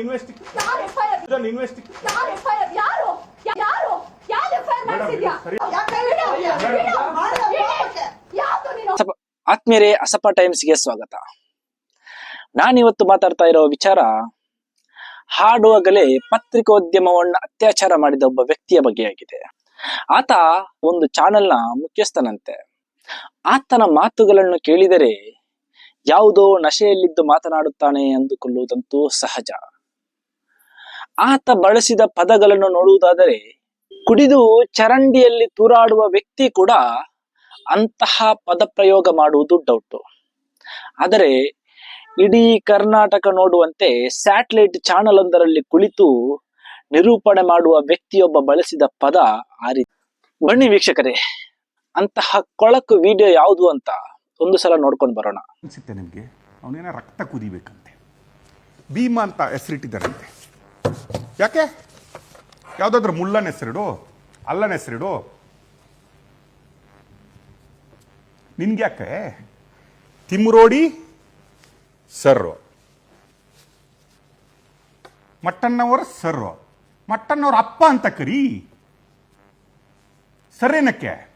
ಇನ್ವೆಸ್ಟಿ ಯಾರು ಎಫ್ಐಆರ್ ಯಾರು ಎಫ್ಐಆರ್ ಮಾಡಿಸಿದ್ಯಾ? ಆತ್ಮೀಯರೇ ಅಸಪ ಟೈಮ್ಸ್ಗೆ ಸ್ವಾಗತ. ನಾನಿವತ್ತು ಮಾತಾಡ್ತಾ ಇರೋ ವಿಚಾರ ಹಾಡುವಾಗಲೇ ಪತ್ರಿಕೋದ್ಯಮವನ್ನ ಅತ್ಯಾಚಾರ ಮಾಡಿದ ಒಬ್ಬ ವ್ಯಕ್ತಿಯ ಬಗ್ಗೆಯಾಗಿದೆ ಆತ ಒಂದು ಚಾನೆಲ್ನ ಮುಖ್ಯಸ್ಥನಂತೆ. ಆತನ ಮಾತುಗಳನ್ನು ಕೇಳಿದರೆ ಯಾವುದೋ ನಶೆಯಲ್ಲಿದ್ದು ಮಾತನಾಡುತ್ತಾನೆ ಅಂದುಕೊಳ್ಳುವುದಂತೂ ಸಹಜ. ಆತ ಬಳಸಿದ ಪದಗಳನ್ನು ನೋಡುವುದಾದರೆ, ಕುಡಿದು ಚರಂಡಿಯಲ್ಲಿ ತೂರಾಡುವ ವ್ಯಕ್ತಿ ಕೂಡ ಅಂತಹ ಪದಪ್ರಯೋಗ ಮಾಡುವುದು ಡೌಟ್. ಆದರೆ, ಇಡೀ ಕರ್ನಾಟಕ ನೋಡುವಂತೆ ಸ್ಯಾಟಲೈಟ್ ಚಾನಲ್ ಒಂದರಲ್ಲಿ ಕುಳಿತು ನಿರೂಪಣೆ ಮಾಡುವ ವ್ಯಕ್ತಿಯೊಬ್ಬ ಬಳಸಿದ ಪದ ಆ ರೀತಿ. ಬನ್ನಿ ವೀಕ್ಷಕರೇ, ಅಂತಹ ಕೊಳಕು ವಿಡಿಯೋ ಯಾವುದು ಅಂತ ಒಂದು ಸಲ ನೋಡ್ಕೊಂಡು ಬರೋಣ. ಅನ್ಸುತ್ತೆ ನಿಮಗೆ. ಅವನೇನ ರಕ್ತ ಕುದಿಬೇಕಂತೆ. ಭೀಮ ಅಂತ ಹೆಸರಿಟ್ಟಿದ್ದಾರಂತೆ. ಯಾಕೆ? ಯಾವುದಾದ್ರೂ ಮುಳ್ಳನ ಹೆಸರಿಡು, ಅಲ್ಲನ ಹೆಸರಿಡು. ನಿನ್ಗೆ ಯಾಕೆ? ತಿಮ್ರೋಡಿ, ಸರ್ರು. ಮಟ್ಟಣ್ಣವರ ಸರ್ರು. ಮಟ್ಟಣ್ಣವ್ರ ಅಪ್ಪ ಅಂತ ಕರಿ. ಸರೇನಕ್ಕೆ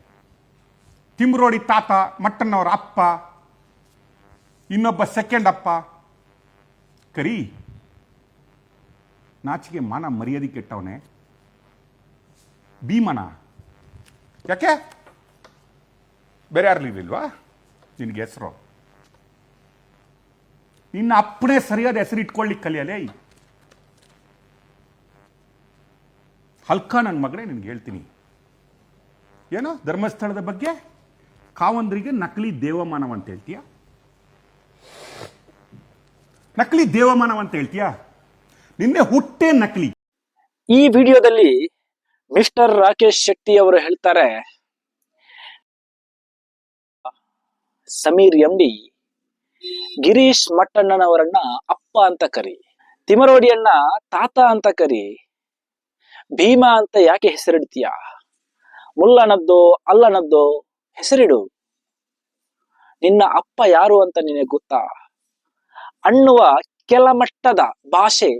ತಿಮ್ರೋಡಿ ತಾತ, ಮಟ್ಟಣ್ಣವರ ಅಪ್ಪ. ಇನ್ನೊಬ್ಬ ಸೆಕೆಂಡ್ ಅಪ್ಪ. ಕರಿ. ನಾಚಿಗೆ ಮಾನ ಮರ್ಯಾದೆ ಕೆಟ್ಟವನೇ. ಭೀಮನ. ಯಾಕೆ? ಬೇರೆ ಯಾರು ಇಲ್ವಾ ನಿನಗೆ ಹೆಸರು. ನಿನ್ನ ಅಪ್ಪನೇ ಸರಿಯಾದ ಹೆಸರು ಇಟ್ಕೊಳ್ಳಿಕ್ಕೆ ಕಲಿಯಲೇ ಹಲ್ಕ ನನ್ನ ಮಗನೇ ನಿನ್ಗೆ ಹೇಳ್ತೀನಿ. ಏನೋ? ಧರ್ಮಸ್ಥಳದ ಬಗ್ಗೆ? ಕಾವಂದ್ರಿಗೆ ನಕಲಿ ದೇವಮಾನವ ಅಂತ ಹೇಳ್ತೀಯ? ನಕಲಿ ದೇವಮಾನವ ಅಂತ ಹೇಳ್ತೀಯಾ? ನಿನ್ನೆ ಹುಟ್ಟೆ ನಕಲಿ. ಈ ವಿಡಿಯೋದಲ್ಲಿ ಮಿಸ್ಟರ್ ರಾಕೇಶ್ ಶೆಟ್ಟಿ ಅವರು ಹೇಳ್ತಾರೆ, ಸಮೀರ್ ಎಂಡಿ, ಗಿರೀಶ್ ಮಟ್ಟಣ್ಣನವರನ್ನ ಅಪ್ಪ ಅಂತ ಕರಿ ತಿಮರೋಡಿಯನ್ನ ತಾತ ಅಂತ ಕರಿ, ಭೀಮಾ ಅಂತ ಯಾಕೆ ಹೆಸರಿಡ್ತೀಯ ಮುಲ್ಲನದ್ದೋ ಅಲ್ಲನದ್ದೋ ಹೆಸರಿಡು. ನಿನ್ನ ಅಪ್ಪ ಯಾರು ಅಂತ ನಿನಗೆ ಗೊತ್ತಾ? ಅನ್ನುವ ಕೆಳಮಟ್ಟದ ಭಾಷೆ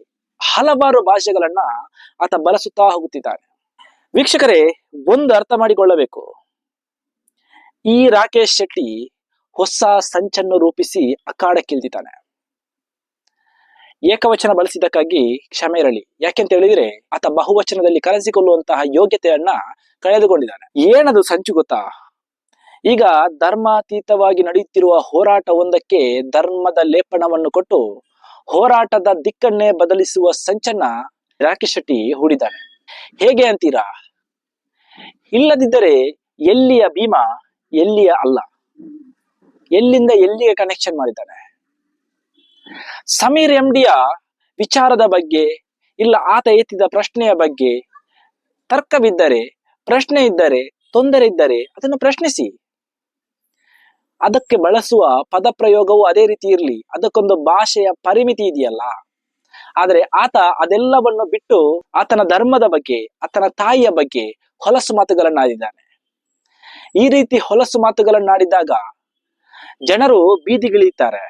ಹಲವಾರು ಭಾಷೆಗಳನ್ನ ಆತ ಬಳಸುತ್ತಾ ಹೋಗುತ್ತಿದ್ದಾನೆ. ವೀಕ್ಷಕರೇ, ಒಂದು ಅರ್ಥ ಮಾಡಿಕೊಳ್ಳಬೇಕು. ಈ ರಾಕೇಶ್ ಶೆಟ್ಟಿ ಹೊಸ ಸಂಚನ್ನು ರೂಪಿಸಿ ಅಖಾಡಕ್ಕಿಳಿದಿದ್ದಾನೆ. ಏಕವಚನ ಬಳಸಿದ್ದಕ್ಕಾಗಿ ಕ್ಷಮೆ ಇರಲಿ. ಯಾಕೆಂತ ಹೇಳಿದ್ರೆ, ಆತ ಬಹುವಚನದಲ್ಲಿ ಕರೆಸಿಕೊಳ್ಳುವಂತಹ ಯೋಗ್ಯತೆಯನ್ನ ಕಳೆದುಕೊಂಡಿದ್ದಾನೆ. ಏನದು ಸಂಚು ಗೊತ್ತಾ? ಈಗ ಧರ್ಮಾತೀತವಾಗಿ ನಡೆಯುತ್ತಿರುವ ಹೋರಾಟ ಒಂದಕ್ಕೆ ಧರ್ಮದ ಲೇಪನವನ್ನು ಕೊಟ್ಟು ಹೋರಾಟದ ದಿಕ್ಕನ್ನೇ ಬದಲಿಸುವ ಸಂಚನ್ನ ರಾಕೇಶ್ ಶೆಟ್ಟಿ ಹೂಡಿದ್ದಾನೆ ಹೇಗೆ ಅಂತೀರಾ? ಇಲ್ಲದಿದ್ದರೆ ಎಲ್ಲಿಯ ಭೀಮಾ, ಎಲ್ಲಿಯ ಅಲ್ಲ? ಎಲ್ಲಿಂದ ಎಲ್ಲಿಗೆ ಕನೆಕ್ಷನ್ ಮಾಡಿದ್ದಾನೆ? ಸಮೀರ್ ಎಂಡಿಯ ವಿಚಾರದ ಬಗ್ಗೆ ಇಲ್ಲ ಆತ ಎತ್ತಿದ ಪ್ರಶ್ನೆಯ ಬಗ್ಗೆ ತರ್ಕವಿದ್ದರೆ, ಪ್ರಶ್ನೆ ಇದ್ದರೆ, ತೊಂದರೆ ಇದ್ದರೆ ಅದನ್ನು ಪ್ರಶ್ನಿಸಿ. ಅದಕ್ಕೆ ಬಳಸುವ ಪದ ಪ್ರಯೋಗವು ಅದೇ ರೀತಿ ಇರಲಿ. ಅದಕ್ಕೊಂದು ಭಾಷೆಯ ಪರಿಮಿತಿ ಇದೆಯಲ್ಲ. ಆದರೆ ಆತ ಅದೆಲ್ಲವನ್ನು ಬಿಟ್ಟು ಆತನ ಧರ್ಮದ ಬಗ್ಗೆ, ಆತನ ತಾಯಿಯ ಬಗ್ಗೆ ಹೊಲಸು ಮಾತುಗಳನ್ನಾಡಿದ್ದಾನೆ. ಈ ರೀತಿ ಹೊಲಸು ಮಾತುಗಳನ್ನಾಡಿದಾಗ ಜನರು ಬೀದಿಗಿಳಿಯುತ್ತಾರೆ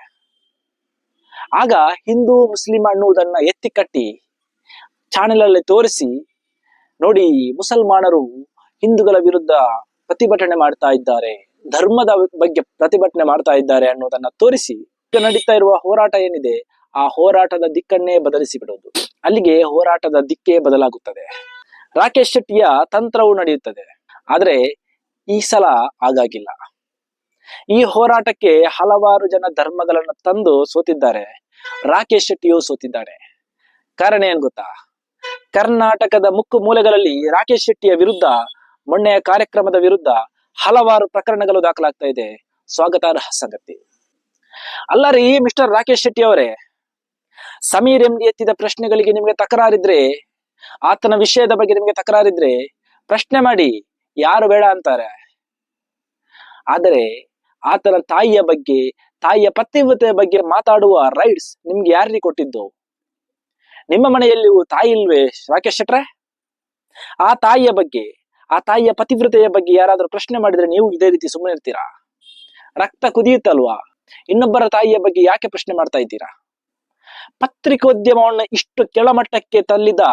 ಆಗ ಹಿಂದೂ, ಮುಸ್ಲಿಂ ಅನ್ನುವುದನ್ನ ಎತ್ತಿ ಕಟ್ಟಿ ಚಾನೆಲ್ ಅಲ್ಲಿ ತೋರಿಸಿ ನೋಡಿ ಮುಸಲ್ಮಾನರು ಹಿಂದೂಗಳ ವಿರುದ್ಧ ಪ್ರತಿಭಟನೆ ಮಾಡ್ತಾ ಇದ್ದಾರೆ. ಧರ್ಮದ ಬಗ್ಗೆ ಪ್ರತಿಭಟನೆ ಮಾಡ್ತಾ ಇದ್ದಾರೆ ಅನ್ನೋದನ್ನ ತೋರಿಸಿ ನಡೀತಾ ಇರುವ ಹೋರಾಟ ಏನಿದೆ, ಆ ಹೋರಾಟದ ದಿಕ್ಕನ್ನೇ ಬದಲಿಸಿ ಬಿಡೋದು ಅಲ್ಲಿಗೆ ಹೋರಾಟದ ದಿಕ್ಕೇ ಬದಲಾಗುತ್ತದೆ. ರಾಕೇಶ್ ಶೆಟ್ಟಿಯ ತಂತ್ರವು ನಡೆಯುತ್ತದೆ. ಆದ್ರೆ ಈ ಸಲ ಆಗಾಗಿಲ್ಲ ಈ ಹೋರಾಟಕ್ಕೆ ಹಲವಾರು ಜನ ಧರ್ಮಗಳನ್ನು ತಂದು ಸೋತಿದ್ದಾರೆ. ರಾಕೇಶ್ ಶೆಟ್ಟಿಯು ಸೋತಿದ್ದಾನೆ. ಕಾರಣ ಏನ್ ಗೊತ್ತಾ? ಕರ್ನಾಟಕದ ಮುಕ್ಕು ಮೂಲೆಗಳಲ್ಲಿ ರಾಕೇಶ್ ಶೆಟ್ಟಿಯ ವಿರುದ್ಧ ಮೊನ್ನೆಯ ಕಾರ್ಯಕ್ರಮದ ವಿರುದ್ಧ ಹಲವಾರು ಪ್ರಕರಣಗಳು ದಾಖಲಾಗ್ತಾ ಇದೆ. ಸ್ವಾಗತಾರ್ಹ ಸಂಗತಿ. ಅಲ್ಲ ರೀ ಮಿಸ್ಟರ್ ರಾಕೇಶ್ ಶೆಟ್ಟಿ ಅವರೇ. ಸಮೀರ್ ಎಂಡಿ ಎತ್ತಿದ ಪ್ರಶ್ನೆಗಳಿಗೆ ನಿಮಗೆ ತಕರಾರಿದ್ರೆ, ಆತನ ವಿಷಯದ ಬಗ್ಗೆ ನಿಮಗೆ ತಕರಾರಿದ್ರೆ ಪ್ರಶ್ನೆ ಮಾಡಿ, ಯಾರು ಬೇಡ ಅಂತಾರೆ. ಆದರೆ, ಆತನ ತಾಯಿಯ ಬಗ್ಗೆ, ತಾಯಿಯ ಪತಿವ್ರತೆಯ ಬಗ್ಗೆ ಮಾತಾಡುವ ರೈಟ್ಸ್ ನಿಮ್ಗೆ ಯಾರಿಗೆ ಕೊಟ್ಟಿದ್ದು? ನಿಮ್ಮ ಮನೆಯಲ್ಲಿ ತಾಯಿ ಇಲ್ವೇ ರಾಕೇಶ್ ಶೆಟ್ರೆ? ಆ ತಾಯಿಯ ಬಗ್ಗೆ ಆ ತಾಯಿಯ ಪತಿವ್ರತೆಯ ಬಗ್ಗೆ ಯಾರಾದರೂ ಪ್ರಶ್ನೆ ಮಾಡಿದ್ರೆ ನೀವು ಇದೇ ರೀತಿ ಸುಮ್ಮನೆ ಇರ್ತೀರಾ? ರಕ್ತ ಕುದಿಯುತ್ತಲ್ವಾ? ಇನ್ನೊಬ್ಬರ ತಾಯಿಯ ಬಗ್ಗೆ ಯಾಕೆ ಪ್ರಶ್ನೆ ಮಾಡ್ತಾ ಇದ್ದೀರಾ? ಪತ್ರಿಕೋದ್ಯಮವನ್ನು ಇಷ್ಟು ಕೆಳಮಟ್ಟಕ್ಕೆ ತಲ್ಲಿದ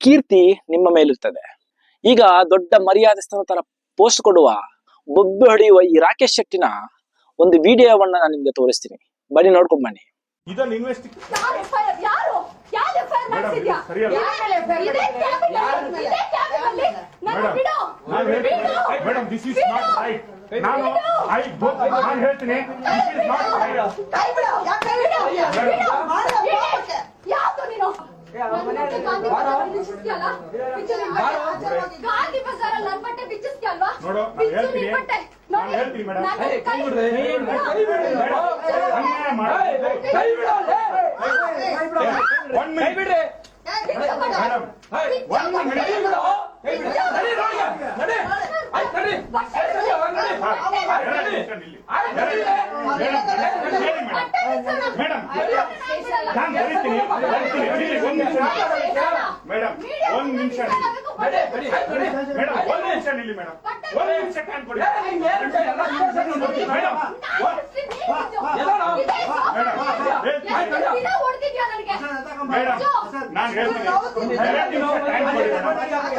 ಕೀರ್ತಿ ನಿಮ್ಮ ಮೇಲಿರ್ತದೆ. ಈಗ ದೊಡ್ಡ ಮರ್ಯಾದೆ ಸ್ಥಾನ ತರ ಪೋಸ್ಟ್ ಕೊಡುವ ಬೊಬ್ಬೆ ಹೊಡೆಯುವ ಈ ರಾಕೇಶ್ ಶೆಟ್ಟಿನ ಒಂದು ವಿಡಿಯೋವನ್ನ ನಾನು ನಿಮ್ಗೆ ತೋರಿಸ್ತೀನಿ. ಬನ್ನಿ ನೋಡ್ಕೊಂಡ್ ಬನ್ನಿ. ಇದನ್ನು madam, this is not right ನಾನು ಐ ನಾನು ಹೇಳ್ತೀನಿ ದಿಸ್ ಇಸ್ ನಾಟ್? ನೋಡು, ನಾನು ಹೇಳ್ತೀನಿ. ನಾನು ಹೇಳ್ತೀನಿ ಮೇಡಮ್. ಕೈ ಕೈ ಬಿಡ್ರಿ. ಅನ್ಯಾಯ ಮಾಡಿ ಕೈ ಒನ್ ಮಿನಿಟ್. ಮೇಡಮ್ ಒಂದು ನಿಮಿಷ. ಮೇಡಮ್ ಒಂದು ನಿಮಿಷ ನಿಲ್ಲಿ. ಮೇಡಮ್ ಒಂದ್ ನಿಮಿಷ ನಿಲ್ಲಿ ಮೇಡಮ್ ಒಂದ್ ನಿಮಿಷ ಟೈಮ್ ಕೊಡಿ ಮೇಡಮ್ ಮೇಡಮ್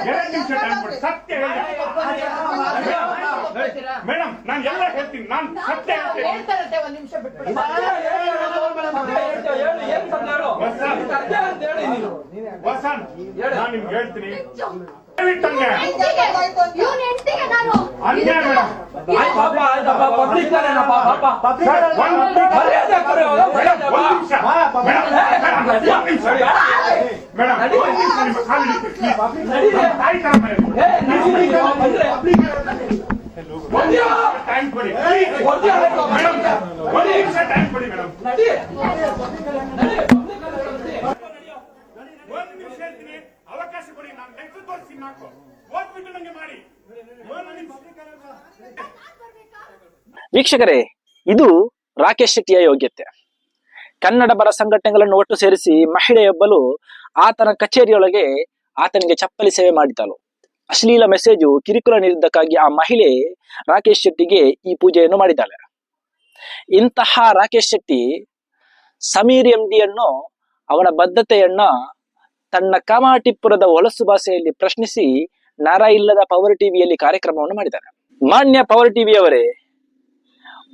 ಎರಡು ನಿಮಿಷ ಮೇಡಮ್ ನಾನು ಎಲ್ಲ ಹೇಳ್ತೀನಿ ನಾನು ಸತ್ಯ ಹೇಳ್ತೀನಿ ನಡಿ, ನಿಮ್ಗೆ ಹೇಳ್ತೀನಿ. ಒಂದ್ ನಿಮಿಷ ಟೈಮ್ ಕೊಡಿ. ಮೇಡಮ್ ಒಂದು ನಿಮಿಷ ಟೈಮ್ ಕೊಡಿ ಮೇಡಮ್ ನಡಿ ನಡಿ ಒಂದ್ ನಿಮಿಷ ಹೇಳ್ತೀನಿ ಅವಕಾಶ ಕೊಡಿ, ನಾನು ಲೆಕ್ಕ ತೋರಿಸಿ ನಾಲ್ಕು ಓದ್ಬಿಟ್ಟು ನಂಗೆ ಮಾಡಿ. ವೀಕ್ಷಕರೇ, ಇದು ರಾಕೇಶ್ ಶೆಟ್ಟಿಯ ಯೋಗ್ಯತೆ. ಕನ್ನಡ ಬರ ಸಂಘಟನೆಗಳನ್ನು ಒಟ್ಟು ಸೇರಿಸಿ ಮಹಿಳೆಯೊಬ್ಬಳು ಆತನ ಕಚೇರಿಯೊಳಗೆ ಆತನಿಗೆ ಚಪ್ಪಲಿ ಸೇವೆ ಮಾಡಿದಳು ಅಶ್ಲೀಲ ಮೆಸೇಜು ಕಿರುಕುಳ ನೀಡಿದ್ದಕ್ಕಾಗಿ ಆ ಮಹಿಳೆ ರಾಕೇಶ್ ಶೆಟ್ಟಿಗೆ ಈ ಪೂಜೆಯನ್ನು ಮಾಡಿದ್ದಾಳೆ. ಇಂತಹ ರಾಕೇಶ್ ಶೆಟ್ಟಿ ಸಮೀರ್ ಎಂಡಿಯನ್ನು ಅವನ ಬದ್ಧತೆಯನ್ನ ತನ್ನ ಕಾಮಾಟಿಪುರದ ಹೊಲಸು ಭಾಷೆಯಲ್ಲಿ ಪ್ರಶ್ನಿಸಿ ನರ ಇಲ್ಲದ ಪವರ್ ಟಿವಿಯಲ್ಲಿ ಕಾರ್ಯಕ್ರಮವನ್ನು ಮಾಡಿದ್ದಾರೆ ಮಾನ್ಯ ಪವರ್ ಟಿವಿ ಅವರೇ,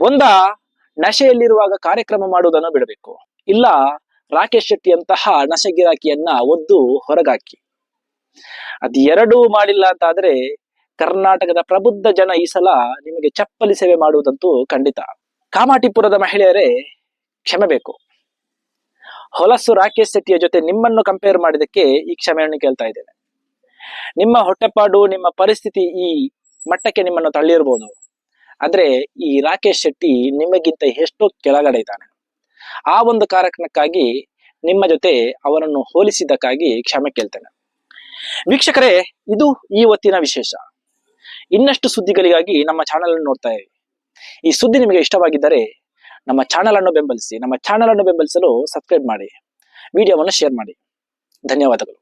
ಒಂದ ನಶೆಯಲ್ಲಿರುವಾಗ ಕಾರ್ಯಕ್ರಮ ಮಾಡುವುದನ್ನು ಬಿಡಬೇಕು. ಇಲ್ಲ, ರಾಕೇಶ್ ಶೆಟ್ಟಿ ಶೆಟ್ಟಿಯಂತಹ ನಶೆಗಿರಾಕಿಯನ್ನ ಒದ್ದು ಹೊರಗಾಕಿ. ಅದ್ ಎರಡೂ ಮಾಡಿಲ್ಲ ಅಂತಾದ್ರೆ ಕರ್ನಾಟಕದ ಪ್ರಬುದ್ಧ ಜನ ಈ ಸಲ ನಿಮಗೆ ಚಪ್ಪಲಿ ಸೇವೆ ಮಾಡುವುದಂತೂ ಖಂಡಿತ. ಕಾಮಾಟಿಪುರದ ಮಹಿಳೆಯರೇ, ಕ್ಷಮೆ ಬೇಕು. ಹೊಲಸು ರಾಕೇಶ್ ಶೆಟ್ಟಿಯ ಜೊತೆ ನಿಮ್ಮನ್ನು ಕಂಪೇರ್ ಮಾಡಿದಕ್ಕೆ ಈ ಕ್ಷಮೆಯನ್ನು ಕೇಳ್ತಾ ಇದ್ದೇನೆ. ನಿಮ್ಮ ಹೊಟ್ಟೆಪಾಡು, ನಿಮ್ಮ ಪರಿಸ್ಥಿತಿ ಈ ಮಟ್ಟಕ್ಕೆ ನಿಮ್ಮನ್ನು ತಳ್ಳಿರ್ಬೋದು. ಆದ್ರೆ ಈ ರಾಕೇಶ್ ಶೆಟ್ಟಿ ನಿಮಗಿಂತ ಎಷ್ಟೋ ಕೆಳಗಡೆ ಇದ್ದಾನೆ. ಆ ಒಂದು ಕಾರಣಕ್ಕಾಗಿ ನಿಮ್ಮ ಜೊತೆ ಅವರನ್ನು ಹೋಲಿಸಿದ್ದಕ್ಕಾಗಿ ಕ್ಷಮೆ ಕೇಳ್ತೇನೆ. ವೀಕ್ಷಕರೇ, ಇದು ಈ ಹೊತ್ತಿನ ವಿಶೇಷ. ಇನ್ನಷ್ಟು ಸುದ್ದಿಗಳಿಗಾಗಿ ನಮ್ಮ ಚಾನೆಲ್ ನೋಡ್ತಾ ಇರಿ. ಈ ಸುದ್ದಿ ನಿಮಗೆ ಇಷ್ಟವಾಗಿದ್ದರೆ ನಮ್ಮ ಚಾನಲ್ ಅನ್ನು ಬೆಂಬಲಿಸಿ ನಮ್ಮ ಚಾನಲ್ ಅನ್ನು ಬೆಂಬಲಿಸಲು ಸಬ್ಸ್ಕ್ರೈಬ್ ಮಾಡಿ ವಿಡಿಯೋವನ್ನು ಶೇರ್ ಮಾಡಿ. ಧನ್ಯವಾದಗಳು.